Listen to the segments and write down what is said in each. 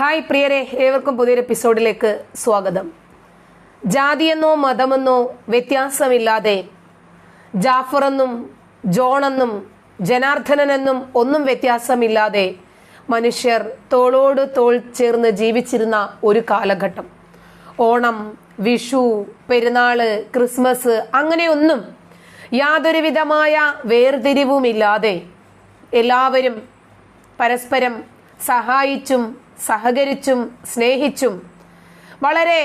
Hi പ്രിയരെ ഏവർക്കും പുതിയൊരു എപ്പിസോഡിലേക്ക് സ്വാഗതം. ജാതിയെന്നോ മതമെന്നോ വ്യത്യാസമില്ലാതെ ജാഫറെന്നും ജോണെന്നും ജനാർദ്ദനെന്നും ഒന്നും വ്യത്യാസമില്ലാതെ മനുഷ്യർ തോളോട് തോൾ ചേർന്ന് ജീവിച്ചിരുന്ന ഒരു കാലഘട്ടം. ഓണം വിഷു പെരുന്നാൾ ക്രിസ്മസ് അങ്ങനെയൊന്നും യാതൊരുവിധമായ വേർതിരിവുമില്ലാതെ എല്ലാവരും പരസ്പരം സഹായിച്ചും സഹകരിച്ചും സ്നേഹിച്ചും വളരെ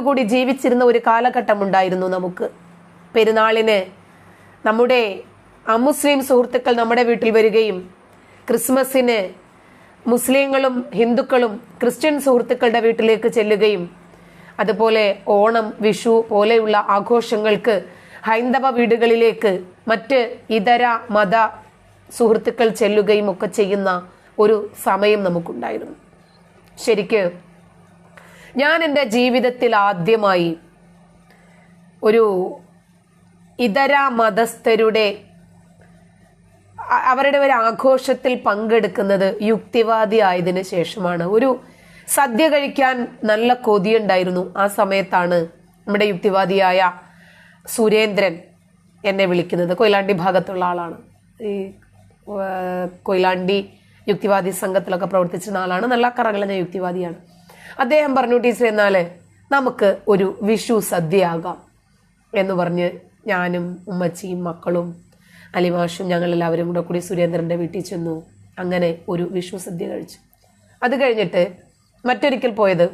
കൂടി ജീവിച്ചിരുന്ന ഒരു കാലഘട്ടം ഉണ്ടായിരുന്നു നമുക്ക്. പെരുന്നാളിന് നമ്മുടെ അമുസ്ലിം സുഹൃത്തുക്കൾ നമ്മുടെ വീട്ടിൽ വരികയും ക്രിസ്മസിന് മുസ്ലിങ്ങളും ഹിന്ദുക്കളും ക്രിസ്ത്യൻ സുഹൃത്തുക്കളുടെ വീട്ടിലേക്ക് ചെല്ലുകയും അതുപോലെ ഓണം വിഷു പോലെയുള്ള ആഘോഷങ്ങൾക്ക് ഹൈന്ദവ വീടുകളിലേക്ക് മറ്റ് ഇതര മത സുഹൃത്തുക്കൾ ചെല്ലുകയും ഒക്കെ ചെയ്യുന്ന ഒരു സമയം നമുക്കുണ്ടായിരുന്നു. ശരിക്ക് ഞാൻ എന്റെ ജീവിതത്തിൽ ആദ്യമായി ഒരു ഇതര മതസ്ഥരുടെ അവരുടെ ഒരു ആഘോഷത്തിൽ പങ്കെടുക്കുന്നത് യുക്തിവാദി ആയതിനു ശേഷമാണ്. ഒരു സദ്യ കഴിക്കാൻ നല്ല കൊതിയുണ്ടായിരുന്നു. ആ സമയത്താണ് നമ്മുടെ യുക്തിവാദിയായ സുരേന്ദ്രൻ എന്നെ വിളിക്കുന്നത്. കൊയിലാണ്ടി ഭാഗത്തുള്ള ആളാണ്. ഈ കൊയിലാണ്ടി യുക്തിവാദി സംഘത്തിലൊക്കെ പ്രവർത്തിച്ചിരുന്ന ആളാണ്. നല്ല കറകളഞ്ഞ യുക്തിവാദിയാണ്. അദ്ദേഹം പറഞ്ഞു ടീച്ചർ എന്നാൽ നമുക്ക് ഒരു വിഷു സദ്യയാകാം എന്ന് പറഞ്ഞ് ഞാനും ഉമ്മച്ചിയും മക്കളും അലിമാഷും ഞങ്ങളെല്ലാവരും കൂടെ കൂടി സുരേന്ദ്രന്റെ വീട്ടിൽ ചെന്നു. അങ്ങനെ ഒരു വിഷു സദ്യ കഴിച്ചു. അത് കഴിഞ്ഞിട്ട് മറ്റൊരിക്കൽ പോയത്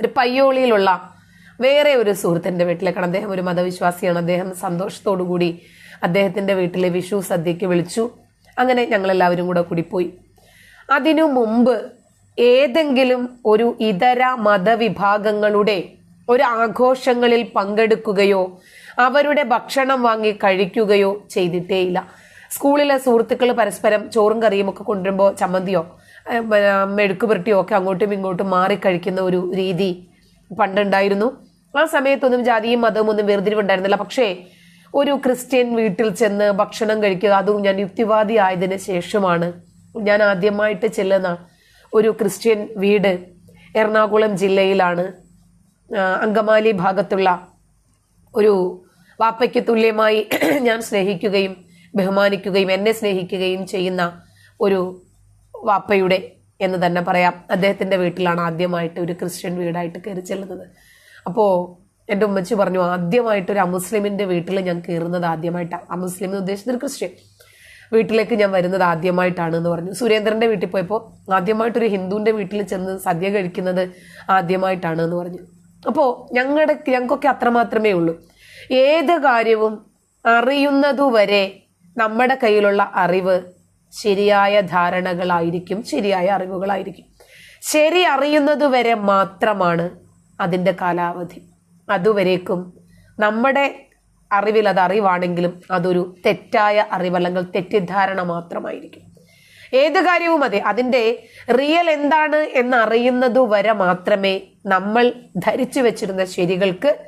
ഒരു പയ്യോളിയിലുള്ള വേറെ ഒരു സുഹൃത്തിന്റെ വീട്ടിലേക്കാണ്. അദ്ദേഹം ഒരു മതവിശ്വാസിയാണ്. അദ്ദേഹം സന്തോഷത്തോടു കൂടി അദ്ദേഹത്തിന്റെ വീട്ടിലെ വിഷു സദ്യക്ക് വിളിച്ചു. അങ്ങനെ ഞങ്ങളെല്ലാവരും കൂടെ കൂടി പോയി അതിനു മുമ്പ് ഏതെങ്കിലും ഒരു ഇതര മതവിഭാഗങ്ങളുടെ ഒരു ആഘോഷങ്ങളിൽ പങ്കെടുക്കുകയോ അവരുടെ ഭക്ഷണം വാങ്ങി കഴിക്കുകയോ ചെയ്തിട്ടേയില്ല. സ്കൂളിലെ സുഹൃത്തുക്കൾ പരസ്പരം ചോറും കറിയും ഒക്കെ കൊണ്ടുവരുമ്പോൾ ചമ്മന്തിയോ മെഴുക്ക് പുരട്ടിയോ ഒക്കെ അങ്ങോട്ടും ഇങ്ങോട്ടും മാറി കഴിക്കുന്ന ഒരു രീതി പണ്ടുണ്ടായിരുന്നു. ആ സമയത്തൊന്നും ജാതിയും മതവും ഒന്നും വേർതിരിവുണ്ടായിരുന്നില്ല. പക്ഷേ ഒരു ക്രിസ്ത്യൻ വീട്ടിൽ ചെന്ന് ഭക്ഷണം കഴിക്കുക അതും ഞാൻ യുക്തിവാദി ആയതിന് ശേഷമാണ്. ഞാൻ ആദ്യമായിട്ട് ചെല്ലുന്ന ഒരു ക്രിസ്ത്യൻ വീട് എറണാകുളം ജില്ലയിലാണ്. അങ്കമാലി ഭാഗത്തുള്ള ഒരു വാപ്പയ്ക്ക് തുല്യമായി ഞാൻ സ്നേഹിക്കുകയും ബഹുമാനിക്കുകയും എന്നെ സ്നേഹിക്കുകയും ചെയ്യുന്ന ഒരു വാപ്പയുടെ എന്ന് തന്നെ പറയാം. അദ്ദേഹത്തിന്റെ വീട്ടിലാണ് ആദ്യമായിട്ട് ഒരു ക്രിസ്ത്യൻ വീടായിട്ട് കയറി ചെല്ലുന്നത്. അപ്പോൾ എന്റെ ഉമ്മച്ചി പറഞ്ഞു ആദ്യമായിട്ട് ഒരു അമുസ്ലിമിന്റെ വീട്ടിൽ ഞാൻ കയറുന്നത് ആദ്യമായിട്ടാണ് അമുസ്ലിം എന്ന് ഉദ്ദേശിച്ചത് ക്രിസ്ത്യൻ വീട്ടിലേക്ക് ഞാൻ വരുന്നത് ആദ്യമായിട്ടാണ് എന്ന് പറഞ്ഞു. സുരേന്ദ്രന്റെ വീട്ടിൽ പോയപ്പോൾ ആദ്യമായിട്ടൊരു ഹിന്ദുവിന്റെ വീട്ടിൽ ചെന്ന് സദ്യ കഴിക്കുന്നത് ആദ്യമായിട്ടാണ് എന്ന് പറഞ്ഞു. അപ്പോൾ ഞങ്ങളുടെ ഞങ്ങൾക്കൊക്കെ അത്രമാത്രമേ ഉള്ളൂ. ഏത് കാര്യവും അറിയുന്നതുവരെ നമ്മുടെ കയ്യിലുള്ള അറിവ് ശരിയായ ധാരണകളായിരിക്കും ശരിയായ അറിവുകളായിരിക്കും. ശരി അറിയുന്നതുവരെ മാത്രമാണ് അതിന്റെ കാലാവധി. അതുവരേക്കും. നമ്മുടെ അറിവിൽ അത് അറിവാണെങ്കിലും അതൊരു തെറ്റായ അറിവല്ലെങ്കിൽ തെറ്റിദ്ധാരണ മാത്രമായിരിക്കും. ഏത് കാര്യവും അതെ അതിന്റെ റിയൽ എന്താണ് എന്ന് അറിയുന്നത് വരെ മാത്രമേ നമ്മൾ ധരിച്ചു വെച്ചിരുന്ന ശരികൾക്ക്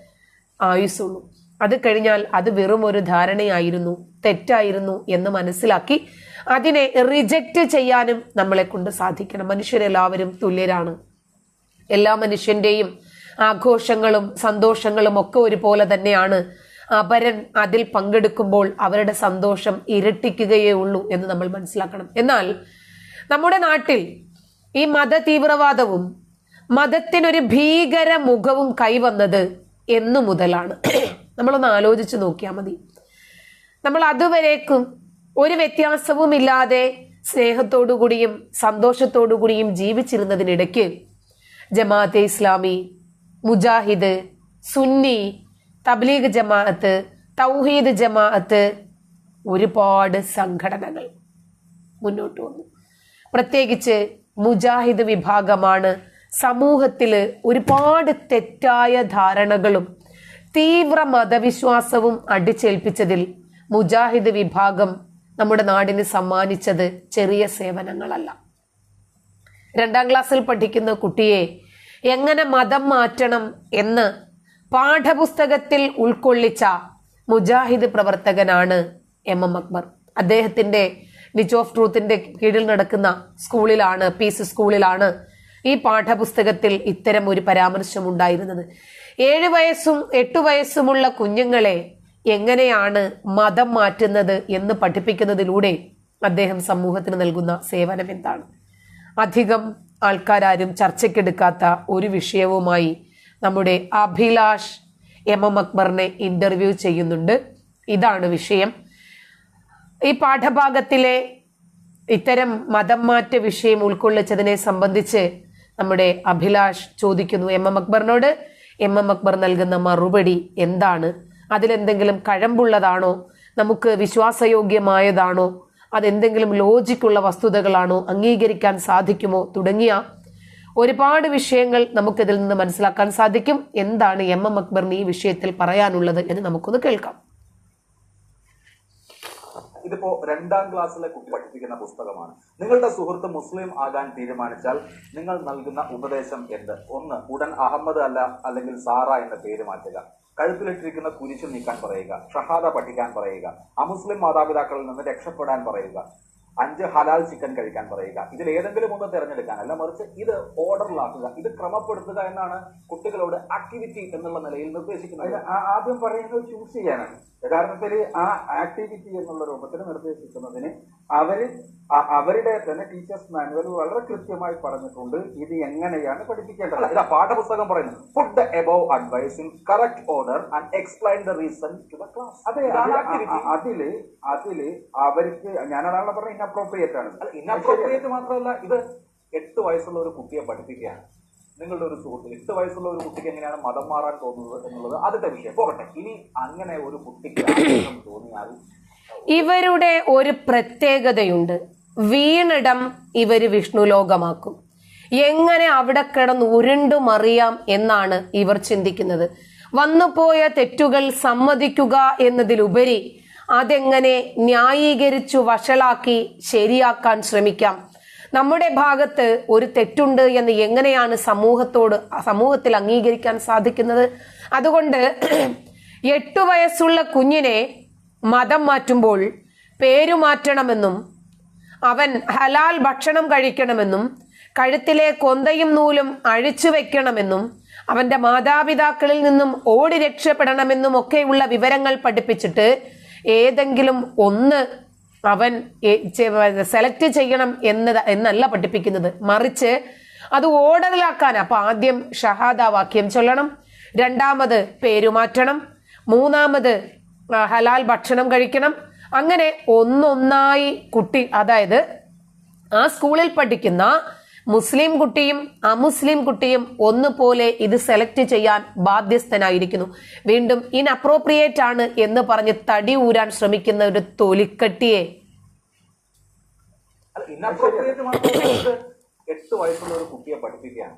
ആയുസുള്ളൂ അത് കഴിഞ്ഞാൽ അത് വെറും ഒരു ധാരണയായിരുന്നു തെറ്റായിരുന്നു എന്ന് മനസ്സിലാക്കി അതിനെ റിജക്റ്റ് ചെയ്യാനും നമ്മളെ കൊണ്ട് സാധിക്കണം. മനുഷ്യരെല്ലാവരും തുല്യരാണ്. എല്ലാ മനുഷ്യന്റെയും ആഘോഷങ്ങളും സന്തോഷങ്ങളും ഒക്കെ ഒരുപോലെ തന്നെയാണ് അപരൻ അതിൽ പങ്കെടുക്കുമ്പോൾ അവരുടെ സന്തോഷം ഇരട്ടിക്കുകയേ ഉള്ളൂ എന്ന് നമ്മൾ മനസ്സിലാക്കണം. എന്നാൽ നമ്മുടെ നാട്ടിൽ ഈ മത തീവ്രവാദവും മതത്തിനൊരു ഭീകര മുഖവും കൈവന്നത് എന്നു മുതലാണ്. നമ്മളൊന്ന് ആലോചിച്ച് നോക്കിയാൽ മതി. നമ്മൾ അതുവരേക്കും ഒരു വ്യത്യാസവുമില്ലാതെ സ്നേഹത്തോടു കൂടിയും സന്തോഷത്തോടു കൂടിയും ജീവിച്ചിരുന്നതിനിടയ്ക്ക് ജമാഅത്തെ ഇസ്ലാമി മുജാഹിദ് സുന്നി തബ്ലീഗ് ജമാഅത്ത് തൗഹീദ് ജമാഅത്ത് ഒരുപാട് സംഘടനകൾ മുന്നോട്ട് വന്നു. പ്രത്യേകിച്ച് മുജാഹിദ് വിഭാഗമാണ് സമൂഹത്തിൽ ഒരുപാട് തെറ്റായ ധാരണകളും തീവ്ര മതവിശ്വാസവും അടിച്ചേൽപ്പിച്ചതിൽ മുജാഹിദ് വിഭാഗം നമ്മുടെ നാടിന് സമ്മാനിച്ചത് ചെറിയ സേവനങ്ങളല്ല. രണ്ടാം ക്ലാസ്സിൽ പഠിക്കുന്ന കുട്ടിയെ എങ്ങനെ മതം മാറ്റണം എന്ന് പാഠപുസ്തകത്തിൽ ഉൾക്കൊള്ളിച്ച മുജാഹിദ് പ്രവർത്തകനാണ് എം എം അക്ബർ. അദ്ദേഹത്തിന്റെ വിച്ച് ഓഫ് ട്രൂത്തിന്റെ കീഴിൽ നടക്കുന്ന സ്കൂളിലാണ് പീസ് സ്കൂളിലാണ് ഈ പാഠപുസ്തകത്തിൽ ഇത്തരം ഒരു പരാമർശം ഉണ്ടായിരുന്നത് ഏഴ് വയസ്സും എട്ടു വയസ്സുമുള്ള കുഞ്ഞുങ്ങളെ എങ്ങനെയാണ് മതം മാറ്റുന്നത് എന്ന് പഠിപ്പിക്കുന്നതിലൂടെ അദ്ദേഹം സമൂഹത്തിന് നൽകുന്ന സേവനം എന്താണ്? അധികം ആൾക്കാരും ചർച്ചയ്ക്കെടുക്കാത്ത ഒരു വിഷയവുമായി നമ്മുടെ അഭിലാഷ് എം എം അക്ബറിനെ ഇന്റർവ്യൂ ചെയ്യുന്നുണ്ട്. ഇതാണ് വിഷയം. ഈ പാഠഭാഗത്തിലെ ഇത്തരം മതം മാറ്റ വിഷയം ഉൾക്കൊള്ളിച്ചതിനെ സംബന്ധിച്ച് നമ്മുടെ അഭിലാഷ് ചോദിക്കുന്നു. എം എം അക്ബറിനോട് എം എം അക്ബർ നൽകുന്ന മറുപടി എന്താണ്? അതിലെന്തെങ്കിലും കഴമ്പുള്ളതാണോ? നമുക്ക് വിശ്വാസയോഗ്യമായതാണോ? അതെന്തെങ്കിലും ലോജിക്കുള്ള വസ്തുതകളാണോ അംഗീകരിക്കാൻ സാധിക്കുമോ തുടങ്ങിയ ഒരുപാട് വിഷയങ്ങൾ നമുക്കിതിൽ നിന്ന് മനസ്സിലാക്കാൻ സാധിക്കും. എന്താണ് എം എം അക്ബറിന് ഈ വിഷയത്തിൽ പറയാനുള്ളത് എന്ന് നമുക്കൊന്ന് കേൾക്കാം. ഇതിപ്പോ രണ്ടാം ക്ലാസ്സിലെ കുട്ടി പഠിപ്പിക്കുന്ന പുസ്തകമാണ്. നിങ്ങളുടെ സുഹൃത്ത് മുസ്ലിം ആകാൻ തീരുമാനിച്ചാൽ നിങ്ങൾ നൽകുന്ന ഉപദേശം എന്ത്? ഒന്ന് ഉടൻ അഹമ്മദ് അല്ല അല്ലെങ്കിൽ സാറ എന്ന പേര് മാറ്റുക. കഴുത്തിലിട്ടിരിക്കുന്ന കുരിശു നീക്കാൻ പറയുക. ഷഹാദ പഠിക്കാൻ പറയുക. അമുസ്ലിം മാതാപിതാക്കളിൽ നിന്ന് രക്ഷപ്പെടാൻ പറയുക. അഞ്ച് ഹലാൽ ചിക്കൻ കഴിക്കാൻ പറയുക. ഇതിൽ ഏതെങ്കിലും ഒന്ന് തിരഞ്ഞെടുക്കാൻ. അല്ല മറിച്ച് ഇത് ഓർഡറിലാക്കുക ഇത് ക്രമപ്പെടുത്തുക എന്നാണ് കുട്ടികളോട് ആക്ടിവിറ്റി എന്നുള്ള നിലയിൽ നിർദ്ദേശിക്കുന്നത്. ആദ്യം പറയുന്നത് ചൂസ് ചെയ്യാനാണ്. യഥാർത്ഥത്തിൽ ആ ആക്ടിവിറ്റി എന്നുള്ള രൂപത്തിൽ നിർദ്ദേശിക്കുന്നതിന് അവർ അവരുടെ തന്നെ ടീച്ചേഴ്സ് മാനുവൽ വളരെ കൃത്യമായി പറഞ്ഞിട്ടുണ്ട്. ഇത് എങ്ങനെയാണ് പഠിപ്പിക്കേണ്ടത്? ഇതാ പാഠപുസ്തകം പറയുന്നത്. Food above advice in correct order and explain the reason to the class അതെ അതിൽ അതിൽ അവർക്ക് ഞാനതാണല്ലോ പറഞ്ഞ ഇൻഅപ്രോപ്രിയേറ്റ് ആണ്. അല്ല ഇന്നപ്രോപ്രിയേറ്റ് മാത്രമല്ല ഇത് എട്ട് വയസ്സുള്ള ഒരു കുട്ടിയെ പഠിപ്പിക്കുകയാണ്. നിങ്ങളുടെ ഒരു സുഹൃത്ത് എട്ട് വയസ്സുള്ള ഒരു കുട്ടിക്ക് എങ്ങനെയാണ് മതം മാറാൻ തോന്നുന്നത് എന്നുള്ളത് ആദ്യത്തെ വിഷയം. പോകട്ടെ ഇനി അങ്ങനെ ഒരു കുട്ടിക്ക് തോന്നിയാൽ ഇവരുടെ ഒരു പ്രത്യേകതയുണ്ട്. വീണിടം ഇവർ വിഷ്ണു ലോകമാക്കും എങ്ങനെ അവിടെ കിടന്ന് ഉരുണ്ടുമറിയാം എന്നാണ് ഇവർ ചിന്തിക്കുന്നത്. വന്നുപോയ തെറ്റുകൾ സമ്മതിക്കുക എന്നതിലുപരി അതെങ്ങനെ ന്യായീകരിച്ചു വഷളാക്കി ശരിയാക്കാൻ ശ്രമിക്കാം? നമ്മുടെ ഭാഗത്ത് ഒരു തെറ്റുണ്ട് എന്ന് എങ്ങനെയാണ് സമൂഹത്തോട് സമൂഹത്തിൽ അംഗീകരിക്കാൻ സാധിക്കുന്നത്? അതുകൊണ്ട് എട്ടു വയസ്സുള്ള കുഞ്ഞിനെ മതം മാറ്റുമ്പോൾ പേരു മാറ്റണമെന്നും അവൻ ഹലാൽ ഭക്ഷണം കഴിക്കണമെന്നും കഴുത്തിലെ കൊന്തയും നൂലും അഴിച്ചു വെക്കണമെന്നും അവന്റെ മാതാപിതാക്കളിൽ നിന്നും ഓടി രക്ഷപ്പെടണമെന്നും ഒക്കെയുള്ള വിവരങ്ങൾ പഠിപ്പിച്ചിട്ട് ഏതെങ്കിലും ഒന്ന് അവൻ സെലക്ട് ചെയ്യണം എന്ന് എന്നല്ല പഠിപ്പിക്കുന്നത്. മറിച്ച് അത് ഓർഡറിലാക്കാൻ. അപ്പൊ ആദ്യം ഷഹാദ വാക്യം ചൊല്ലണം. രണ്ടാമത് പേരുമാറ്റണം മൂന്നാമത് ഹലാൽ ഭക്ഷണം കഴിക്കണം. അങ്ങനെ ഒന്നൊന്നായി കുട്ടി അതായത് ആ സ്കൂളിൽ പഠിക്കുന്ന മുസ്ലിം കുട്ടിയും അമുസ്ലിം കുട്ടിയും ഒന്നുപോലെ ഇത് സെലക്ട് ചെയ്യാൻ ബാധ്യസ്ഥനായിരിക്കുന്നു. വീണ്ടും ഇൻഅപ്രോപ്രിയേറ്റ് ആണ് എന്ന് പറഞ്ഞ് തടി ഊരാൻ ശ്രമിക്കുന്ന ഒരു തൊലിക്കട്ടിയെ. എട്ട് വയസ്സുള്ള ഒരു കുട്ടിയെ പഠിപ്പിക്കുകയാണ്.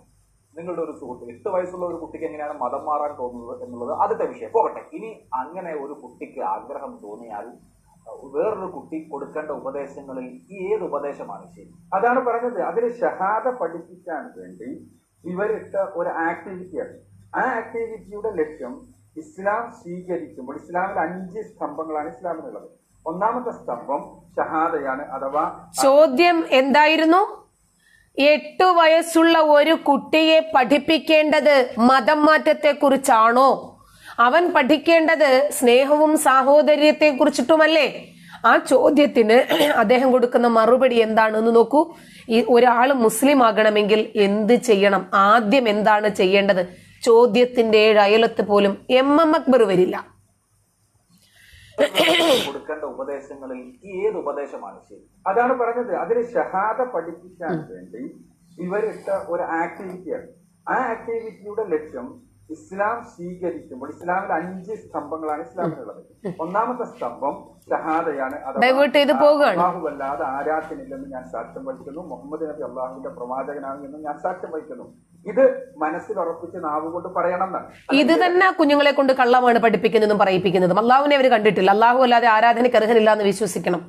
നിങ്ങളുടെ ഒരു സുഹൃത്ത് എട്ട് വയസ്സുള്ള ഒരു കുട്ടിക്ക് എങ്ങനെയാണ് മതം മാറാൻ തോന്നുന്നത് എന്നുള്ളത് ആദ്യത്തെ വിഷയം. പോകട്ടെ. ഇനി അങ്ങനെ ഒരു കുട്ടിക്ക് ആഗ്രഹം തോന്നിയാൽ വേറൊരു കുട്ടി കൊടുക്കേണ്ട ഉപദേശങ്ങളിൽ ഈ ഏത് ഉപദേശമാണ് ശരി? അതാണ് പറഞ്ഞത്. അതിന് ഷഹാദ പഠിപ്പിക്കാൻ വേണ്ടി ഇവരിട്ട ഒരു ആക്ടിവിറ്റിയാണ് ആ ആക്ടിവിറ്റിയുടെ ലക്ഷ്യം ഇസ്ലാം സ്വീകരിക്കുമ്പോൾ ഇസ്ലാമിൽ അഞ്ച് സ്തംഭങ്ങളാണ് ഇസ്ലാമിനുള്ളത് ഒന്നാമത്തെ സ്തംഭം ഷഹാദയാണ് അഥവാ ചോദ്യം എന്തായിരുന്നു? എട്ടു വയസ്സുള്ള ഒരു കുട്ടിയെ പഠിപ്പിക്കേണ്ടത് മതം മാറ്റത്തെ കുറിച്ചാണോ അവൻ പഠിക്കേണ്ടത് സ്നേഹവും സാഹോദര്യത്തെ കുറിച്ചിട്ടുമല്ലേ ആ ചോദ്യത്തിന് അദ്ദേഹം കൊടുക്കുന്ന മറുപടി എന്താണെന്ന് നോക്കൂ. ഈ ഒരാൾ മുസ്ലിം ആകണമെങ്കിൽ എന്ത് ചെയ്യണം? ആദ്യം എന്താണ് ചെയ്യേണ്ടത്? ചോദ്യത്തിന്റെ ഏഴ് അയലത്ത് പോലും എം എം അക്ബർ വരില്ല. കൊടുക്കേണ്ട ഉപദേശങ്ങളിൽ ഏത് ഉപദേശമാണ് ശരി? അതാണ് പറഞ്ഞത്. അതിന് ഷഹാദ പഠിപ്പിക്കാൻ വേണ്ടി ഇവരിട്ട ഒരു ആക്ടിവിറ്റിയാണ് ആ ആക്ടിവിറ്റിയുടെ ലക്ഷ്യം ഇസ്ലാം സ്വീകരിക്കുമ്പോൾ ഇസ്ലാമിൽ അഞ്ച് സ്തംഭങ്ങളാണ് ഇസ്ലാമിനുള്ളത് ഒന്നാമത്തെ സ്തംഭം ഷഹാദയാണ് അള്ളാഹു അല്ലാതെ ആരാധനയില്ലെന്നും ഞാൻ സാക്ഷ്യം വഹിക്കുന്നു. മുഹമ്മദ് നബി അള്ളാഹുവിന്റെ പ്രവാചകനാണ് എന്നും ഞാൻ സാക്ഷ്യം വഹിക്കുന്നു. ഇത് മനസ്സിൽ ഉറപ്പിച്ച് നാവ് കൊണ്ട് പറയണം ഇത് തന്നെ കുഞ്ഞുങ്ങളെ കൊണ്ട് കള്ളമാണ് പഠിപ്പിക്കുന്നതും പറയിപ്പിക്കുന്നതും. അള്ളാഹുവിനെ അവർ കണ്ടിട്ടില്ല. അള്ളാഹു അല്ലാതെ ആരാധനയ്ക്ക് അർഹനില്ല എന്ന് വിശ്വസിക്കണം.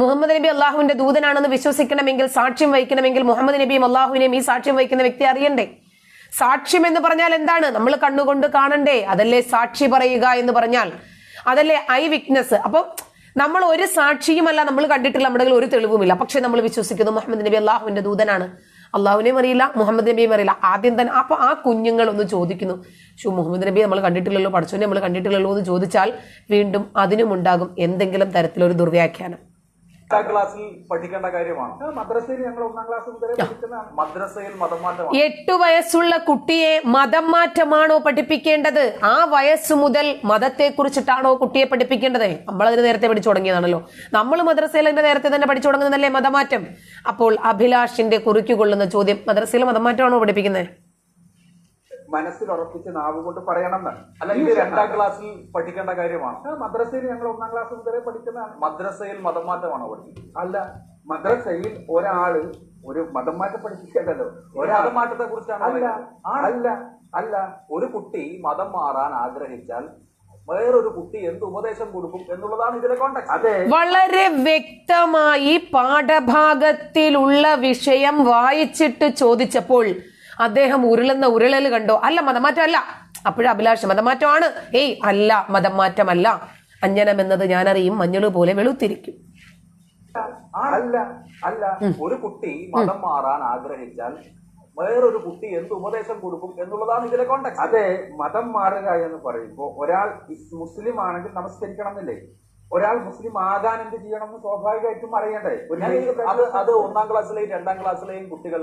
മുഹമ്മദ് നബി അള്ളാഹുവിന്റെ ദൂതനാണെന്ന് വിശ്വസിക്കണമെങ്കിൽ സാക്ഷ്യം വഹിക്കണമെങ്കിൽ മുഹമ്മദ് നബിയും അള്ളാഹുവിനെയും ഈ സാക്ഷ്യം വഹിക്കുന്ന വ്യക്തി അറിയണ്ടേ? സാക്ഷ്യം എന്ന് പറഞ്ഞാൽ എന്താണ്? നമ്മൾ കണ്ണുകൊണ്ട് കാണണ്ടേ? അതല്ലേ സാക്ഷി പറയുക എന്ന് പറഞ്ഞാൽ. അതല്ലേ ഐ വിക്നസ് അപ്പം നമ്മൾ ഒരു സാക്ഷിയുമല്ല നമ്മൾ കണ്ടിട്ടില്ല. നമ്മുടെ ഒരു തെളിവുമില്ല. പക്ഷെ നമ്മൾ വിശ്വസിക്കുന്നു മുഹമ്മദ് നബി അള്ളാഹുവിന്റെ ദൂതനാണ്. അള്ളാഹുവിനെയും അറിയില്ല മുഹമ്മദ് നബിയും അറിയില്ല. ആദ്യം തന്നെ അപ്പൊ ആ കുഞ്ഞുങ്ങൾ ഒന്ന് ചോദിക്കുന്നു. ഷു മുഹമ്മദ് നബി നമ്മൾ കണ്ടിട്ടില്ലല്ലോ പഠിച്ചോനെ നമ്മൾ കണ്ടിട്ടില്ലല്ലോ എന്ന് ചോദിച്ചാൽ വീണ്ടും അതിനും ഉണ്ടാകും എന്തെങ്കിലും തരത്തിലൊരു ദുർവ്യാഖ്യാനം. എട്ടാം ക്ലാസ്സിൽ പഠിക്കേണ്ട കാര്യമാണ്. ആ, മദ്രസയിൽ ഞങ്ങൾ ഒന്നാം ക്ലാസ് മുതലേ പഠിക്കുന്നതാണ്. മദ്രസയിൽ മതം എട്ടു വയസ്സുള്ള കുട്ടിയെ മതം മാറ്റമാണോ പഠിപ്പിക്കേണ്ടത്? ആ വയസ്സ് മുതൽ മതത്തെ കുറിച്ചിട്ടാണോ കുട്ടിയെ പഠിപ്പിക്കേണ്ടത്? നമ്മളതിന് നേരത്തെ പഠിച്ചു തുടങ്ങിയതാണല്ലോ. നമ്മൾ മദ്രസയിൽ അതിന്റെ നേരത്തെ തന്നെ പഠിച്ചു തുടങ്ങുന്നതല്ലേ മതമാറ്റം? അപ്പോൾ അഭിലാഷിന്റെ കുറിക്കുകൊള്ളുന്ന ചോദ്യം മദ്രസയിൽ മതമാറ്റമാണോ പഠിപ്പിക്കുന്നത്? മനസ്സിൽ ഉറപ്പിച്ച് നാവ് കൊണ്ട് പറയണം എന്നാണ് അല്ലെങ്കിൽ രണ്ടാം ക്ലാസ്സിൽ പഠിക്കേണ്ട കാര്യമാണ്. മദ്രസയിൽ ഞങ്ങൾ ഒന്നാം ക്ലാസ് മുതലേ പഠിക്കുന്നതാണ്. മദ്രസയിൽ മതം മാറ്റമാണോ പഠിക്കുന്നത് അല്ല മദ്രസയിൽ ഒരാൾ ഒരു മതം മാറ്റം പഠിപ്പിക്കേണ്ടല്ലോ. ഒരു ഒരാൾ മതം മാറ്റത്തെ കുറിച്ചാണ് അല്ല. അല്ല. അല്ല ഒരു കുട്ടി മതം മാറാൻ ആഗ്രഹിച്ചാൽ വേറൊരു കുട്ടി എന്ത് ഉപദേശം കൊടുക്കും എന്നുള്ളതാണ് ഇതിലെ കോണ്ടാക്ട് വളരെ വ്യക്തമായി പാഠഭാഗത്തിലുള്ള വിഷയം വായിച്ചിട്ട് ചോദിച്ചപ്പോൾ അദ്ദേഹം ഉരുളുന്ന ഉരുളൽ കണ്ടോ? അല്ല മതമാറ്റമല്ല. അപ്പോഴ അപ്പോഴും അഭിലാഷ് മതമാറ്റമാണ്. ഏയ് അല്ല മതം മാറ്റമല്ല അഞ്ജനം എന്നത് ഞാനറിയും മഞ്ഞൾ പോലെ വെളുത്തിരിക്കും. അല്ല അല്ല. ഒരു കുട്ടി മതം മാറാൻ ആഗ്രഹിച്ചാൽ വേറൊരു കുട്ടി എന്ത് ഉപദേശം കൊടുക്കും എന്നുള്ളതാണ് ഇതിലെ കോണ്ടാക്ട് അതെ മതം മാറുക എന്ന് പറയുമ്പോൾ ഒരാൾ മുസ്ലിം ആണെങ്കിൽ നമസ്കരിക്കണം എന്നില്ലേ ഒരാൾ മുസ്ലിം ആകാൻ എന്ത് ചെയ്യണം എന്ന് സ്വാഭാവികമായിട്ടും അറിയണ്ടേ? അത് അത് ഒന്നാം ക്ലാസ്സിലെയും രണ്ടാം ക്ലാസ്സിലെയും കുട്ടികൾ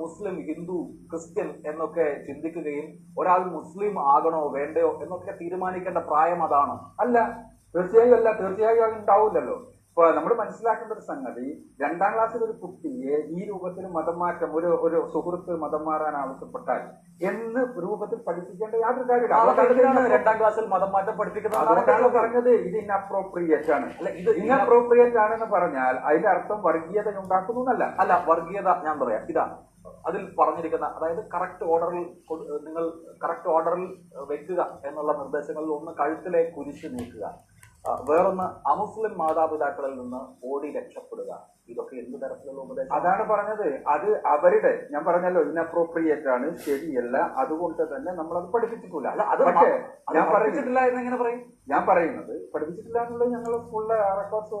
മുസ്ലിം ഹിന്ദു ക്രിസ്ത്യൻ എന്നൊക്കെ ചിന്തിക്കുകയും ഒരാൾ മുസ്ലിം ആകണോ വേണ്ടയോ എന്നൊക്കെ തീരുമാനിക്കേണ്ട പ്രായം അതാണ്? അല്ല തീർച്ചയായും അല്ല തീർച്ചയായും അത് ഉണ്ടാവില്ലല്ലോ. ഇപ്പൊ നമ്മൾ മനസ്സിലാക്കേണ്ട ഒരു സംഗതി രണ്ടാം ക്ലാസ്സിൽ ഒരു കുട്ടിയെ ഈ രൂപത്തിൽ മതം മാറ്റം ഒരു ഒരു സുഹൃത്ത് മതം മാറാൻ ആവശ്യപ്പെട്ടാൽ എന്ന് രൂപത്തിൽ പഠിപ്പിക്കേണ്ട യാതൊരു കാര്യമില്ല. രണ്ടാം ക്ലാസ്സിൽ മതം മാറ്റം പഠിപ്പിക്കുന്നത് പറഞ്ഞത് ഇത് ഇൻഅപ്രോപ്രിയേറ്റ് ആണ്. അല്ല, ഇത് ഇൻഅപ്രോപ്രിയേറ്റ് ആണെന്ന് പറഞ്ഞാൽ അതിന്റെ അർത്ഥം വർഗീയത ഉണ്ടാക്കുന്നു എന്നല്ല. അല്ല വർഗീയത ഞാൻ പറയാം. ഇതാ അതിൽ പറഞ്ഞിരിക്കുന്ന അതായത് കറക്റ്റ് ഓർഡറിൽ നിങ്ങൾ കറക്റ്റ് ഓർഡറിൽ വെക്കുക എന്നുള്ള നിർദ്ദേശങ്ങളിൽ ഒന്ന് കഴുത്തിലെ കുരിശ് നീക്കുക. വേറൊന്ന് അമുസ്ലിം മാതാപിതാക്കളിൽ നിന്ന് ഓടി രക്ഷപ്പെടുക. ഇതൊക്കെ എന്ത് തരത്തിലുള്ള ഉപദേശം? അതാണ് പറഞ്ഞത്. അത് അവരുടെ ഞാൻ പറഞ്ഞല്ലോ ഇൻഅപ്രോപ്രിയേറ്റ് ആണ് ശരിയല്ല അതുകൊണ്ട് തന്നെ നമ്മൾ അത് പഠിപ്പിച്ചിട്ടില്ല. അല്ല അത് പക്ഷേ ഞാൻ പഠിപ്പിച്ചിട്ടില്ല എന്ന് എങ്ങനെ പറയും? ഞാൻ പറയുന്നത് പഠിപ്പിച്ചിട്ടില്ല എന്നുള്ളത് ഞങ്ങൾ ഫുള്ള് റെക്കോർഡ്സ്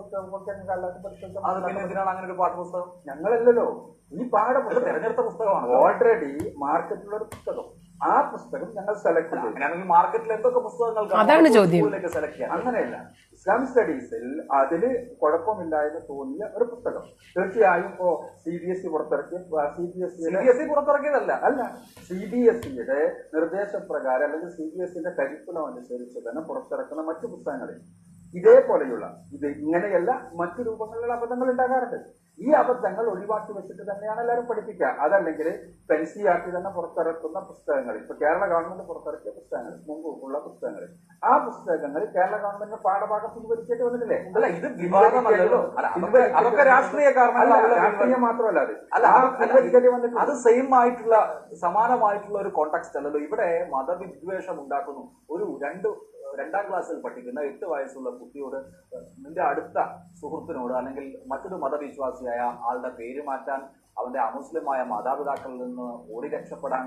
എന്തിനാണ് അങ്ങനെ ഒരു പാഠപുസ്തകം? ഞങ്ങളല്ലല്ലോ. ഈ പാഠപുസ്തകം തെരഞ്ഞെടുത്ത പുസ്തകമാണ്. ഓൾറെഡി മാർക്കറ്റിലുള്ള ഒരു പുസ്തകം. ആ പുസ്തകം ഞങ്ങൾ സെലക്ട് ചെയ്തു. അങ്ങനെയാണെങ്കിൽ മാർക്കറ്റിൽ എന്തൊക്കെ പുസ്തകങ്ങൾ അതാണ് ചോദ്യം. സെലക്ട് ചെയ്യാം. അങ്ങനെയല്ല. ഇസ്ലാമിക് സ്റ്റഡീസിൽ അതിൽ കുഴപ്പമില്ല എന്ന് തോന്നിയ ഒരു പുസ്തകം. തീർച്ചയായും ഇപ്പോ സി ബി എസ് ഇ പുറത്തിറക്കിയ C B S C B S E പുറത്തിറക്കിയതല്ല. അല്ല സി ബി എസ് സിയുടെ നിർദ്ദേശപ്രകാരം അല്ലെങ്കിൽ സി ബി എസ് സിന്റെ കരിക്കുലം അനുസരിച്ച് തന്നെ പുറത്തിറക്കുന്ന മറ്റു പുസ്തകങ്ങളിൽ ഇതേപോലെയുള്ള ഇത് ഇങ്ങനെയല്ല മറ്റു രൂപങ്ങളിലുള്ള അബദ്ധങ്ങൾ ഉണ്ടാകാറുണ്ട്. ഈ അബദ്ധങ്ങൾ ഒഴിവാക്കി വെച്ചിട്ട് തന്നെയാണ് എല്ലാവരും പഠിപ്പിക്കുക. അതല്ലെങ്കിൽ പെൻസിയാക്കി തന്നെ പുറത്തിറക്കുന്ന പുസ്തകങ്ങൾ ഇപ്പൊ കേരള ഗവൺമെന്റ് പുറത്തിറക്കിയ പുസ്തകങ്ങൾ മുമ്പ് ഉള്ള പുസ്തകങ്ങൾ ആ പുസ്തകങ്ങൾ കേരള ഗവൺമെന്റിന്റെ പാഠഭാഗം പിൻവലിക്കേണ്ടി വന്നിട്ടില്ലേ? അല്ല ഇത് വിവാദമല്ലല്ലോ. അതൊക്കെ രാഷ്ട്രീയ അല്ല, കാരണങ്ങളാണല്ലോ രാഷ്ട്രീയം മാത്രമല്ല അത്. അല്ല ആ അത് അല്ല, അത് സെയിം ആയിട്ടുള്ള സമാനമായിട്ടുള്ള ഒരു കോണ്ടാക്സ്റ്റ് അല്ലല്ലോ. ഇവിടെ മതവിദ്വേഷം ഉണ്ടാക്കുന്നു. ഒരു രണ്ട് രണ്ടാം ക്ലാസ്സിൽ പഠിക്കുന്ന എട്ട് വയസ്സുള്ള കുട്ടിയോട് നിന്റെ അടുത്ത സുഹൃത്തിനോട് അല്ലെങ്കിൽ മറ്റൊരു മതവിശ്വാസിയായ ആളുടെ പേര് മാറ്റാൻ അവന്റെ അമുസ്ലിമായ മാതാപിതാക്കളിൽ നിന്ന് ഓടി രക്ഷപ്പെടാൻ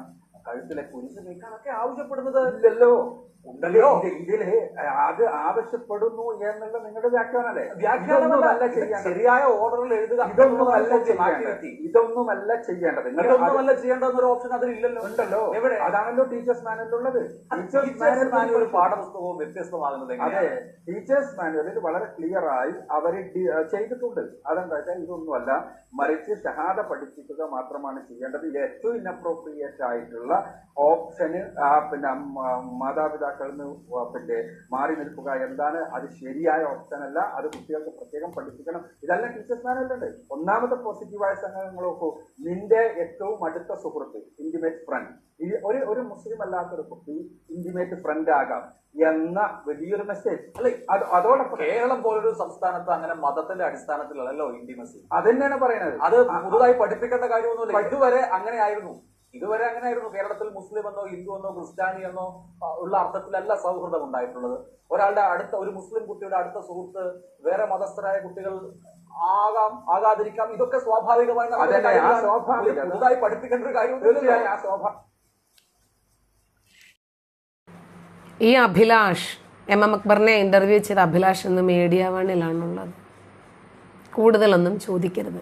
കഴുത്തിലെ കുഞ്ഞു നീക്കാനൊക്കെ ആവശ്യപ്പെടുന്നത് ഇല്ലല്ലോ. ഉണ്ടല്ലോ. ഇന്ത്യയിലെ ഇതിൽ അത് ആവശ്യപ്പെടുന്നു എന്നുള്ള നിങ്ങളുടെ വ്യാഖ്യാനല്ലേ വ്യാഖ്യാനമല്ല. ശരിയായ ഓർഡറിൽ എഴുതുക ഇതൊന്നുമല്ല ചെയ്യേണ്ടത്. ഇതൊന്നുമല്ല ചെയ്യേണ്ടത്. ഇതൊന്നുമല്ല ചെയ്യേണ്ടെന്നൊരു ഓപ്ഷൻ അതിലില്ലല്ലോ. ഉണ്ടല്ലോ. എവിടെ? അതാണല്ലോ ടീച്ചേഴ്സ് മാനുവലുള്ളത് ടീച്ചേഴ്സ് മാനുവൽ പാഠപുസ്തകവും വ്യത്യസ്തമാകുന്നത് അതെ. ടീച്ചേഴ്സ് മാനുവലിൽ വളരെ ക്ലിയർ ആയി അവർ ചെയ്തിട്ടുണ്ട്. അതെന്താ വെച്ചാൽ ഇതൊന്നുമല്ല. മറിച്ച് ഷഹാദ പഠിപ്പിക്കുക മാത്രമാണ് ചെയ്യേണ്ടത്. ഏറ്റവും ഇൻഅപ്രോപ്രിയേറ്റ് ആയിട്ടുള്ള ഓപ്ഷന് ആ, പിന്നെ മാതാപിതാക്കളിൽ നിന്ന് പിന്നെ മാറി നിൽക്കുക എന്താണ് അത് ശരിയായ ഓപ്ഷൻ അല്ല അത് കുട്ടികൾക്ക് പ്രത്യേകം പഠിപ്പിക്കണം. ഇതല്ല ടീച്ചേഴ്സ് മാനുവലുണ്ട് ഒന്നാമത്തെ പോസിറ്റീവായ സംഘങ്ങൾ നോക്കൂ. നിന്റെ ഏറ്റവും അടുത്ത സുഹൃത്ത് ഇന്റിമേറ്റ് ഫ്രണ്ട് ഒരു ഒരു മുസ്ലിം അല്ലാത്തൊരു കുട്ടി ഇന്റിമേറ്റ് ഫ്രണ്ട് ആകാം എന്ന വലിയൊരു മെസ്സേജ് അല്ലെ? അത് അതോടൊപ്പം കേരളം പോലൊരു സംസ്ഥാനത്ത് അങ്ങനെ മതത്തിന്റെ അടിസ്ഥാനത്തിലല്ലോ ഇന്റിമസി അത് തന്നെയാണ് പറയുന്നത്. അത് പുതുതായി പഠിപ്പിക്കേണ്ട കാര്യമൊന്നുമില്ല. ഇതുവരെ അങ്ങനെ ആയിരുന്നു ഇതുവരെ അങ്ങനെയായിരുന്നു. കേരളത്തിൽ മുസ്ലിം എന്നോ ഹിന്ദു എന്നോ ക്രിസ്ത്യാനി എന്നോ ഉള്ള അർത്ഥത്തിലല്ല സൗഹൃദം ഉണ്ടായിട്ടുള്ളത്. ഒരാളുടെ അടുത്ത ഒരു മുസ്ലിം കുട്ടിയുടെ അടുത്ത സുഹൃത്ത് വേറെ മതസ്ഥരായ കുട്ടികൾ ആകാം ആകാതിരിക്കാം ഇതൊക്കെ സ്വാഭാവികമായി പുതുതായി പഠിപ്പിക്കേണ്ട ഒരു കാര്യം തീർച്ചയായും ആ സ്വാഭാവിക ഈ അഭിലാഷ് എം എം അക്ബറിനെ ഇന്റർവ്യൂ ചെയ്ത അഭിലാഷ് എന്ന് മീഡിയ വണ്ണിലാണുള്ളത് കൂടുതലൊന്നും ചോദിക്കരുത്.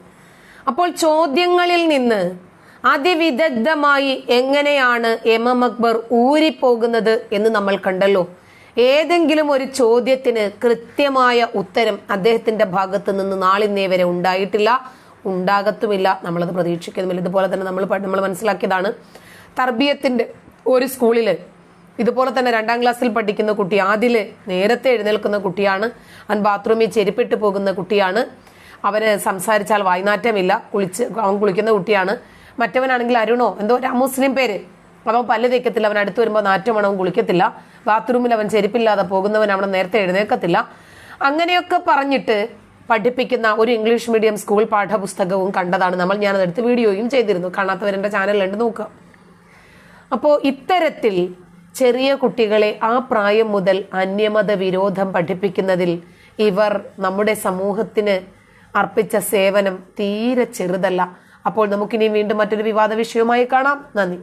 അപ്പോൾ ചോദ്യങ്ങളിൽ നിന്ന് അതിവിദഗ്ധമായി എങ്ങനെയാണ് എം എം അക്ബർ ഊരിപ്പോകുന്നത് എന്ന് നമ്മൾ കണ്ടല്ലോ. ഏതെങ്കിലും ഒരു ചോദ്യത്തിന് കൃത്യമായ ഉത്തരം അദ്ദേഹത്തിന്റെ ഭാഗത്ത് നിന്ന് നാളിന്നേ വരെ ഉണ്ടായിട്ടില്ല. ഉണ്ടാകത്തുമില്ല. നമ്മളത് പ്രതീക്ഷിക്കുന്നുമില്ല ഇതുപോലെ തന്നെ നമ്മൾ നമ്മൾ മനസ്സിലാക്കിയതാണ് തർബീയത്തിന്റെ ഒരു സ്കൂളിൽ ഇതുപോലെ തന്നെ രണ്ടാം ക്ലാസ്സിൽ പഠിക്കുന്ന കുട്ടി ആദിൽ നേരത്തെ എഴുന്നേൽക്കുന്ന കുട്ടിയാണ് അവൻ ബാത്റൂമിൽ ചെരുപ്പിട്ട് പോകുന്ന കുട്ടിയാണ്. അവന് സംസാരിച്ചാൽ വായ്നാറ്റമില്ല കുളിച്ച് അവൻ കുളിക്കുന്ന കുട്ടിയാണ്. മറ്റവനാണെങ്കിൽ അരുണോ? എന്തോ ഒരു മുസ്ലിം പേര്. അവൻ പല്ല് തേക്കത്തില്ല അവൻ അടുത്ത് വരുമ്പോൾ നാറ്റമാണ് മണവും കുളിക്കത്തില്ല. ബാത്റൂമിൽ അവൻ ചെരുപ്പില്ലാതെ പോകുന്നവൻ അവിടെ നേരത്തെ എഴുന്നേക്കത്തില്ല അങ്ങനെയൊക്കെ പറഞ്ഞിട്ട് പഠിപ്പിക്കുന്ന ഒരു ഇംഗ്ലീഷ് മീഡിയം സ്കൂൾ പാഠപുസ്തകവും കണ്ടതാണ് നമ്മൾ. ഞാൻ ഞാനതെടുത്ത് വീഡിയോയും ചെയ്തിരുന്നു. കാണാത്തവരെന്റെ ചാനലുണ്ട് നോക്കുക. അപ്പോൾ ഇത്തരത്തിൽ ചെറിയ കുട്ടികളെ ആ പ്രായം മുതൽ അന്യമത വിരോധം പഠിപ്പിക്കുന്നതിൽ ഇവർ നമ്മുടെ സമൂഹത്തിന് അർപ്പിച്ച സേവനം തീരെ ചെറുതല്ല. അപ്പോൾ നമുക്കിനി വീണ്ടും മറ്റൊരു വിവാദ വിഷയവുമായി കാണാം. നന്ദി.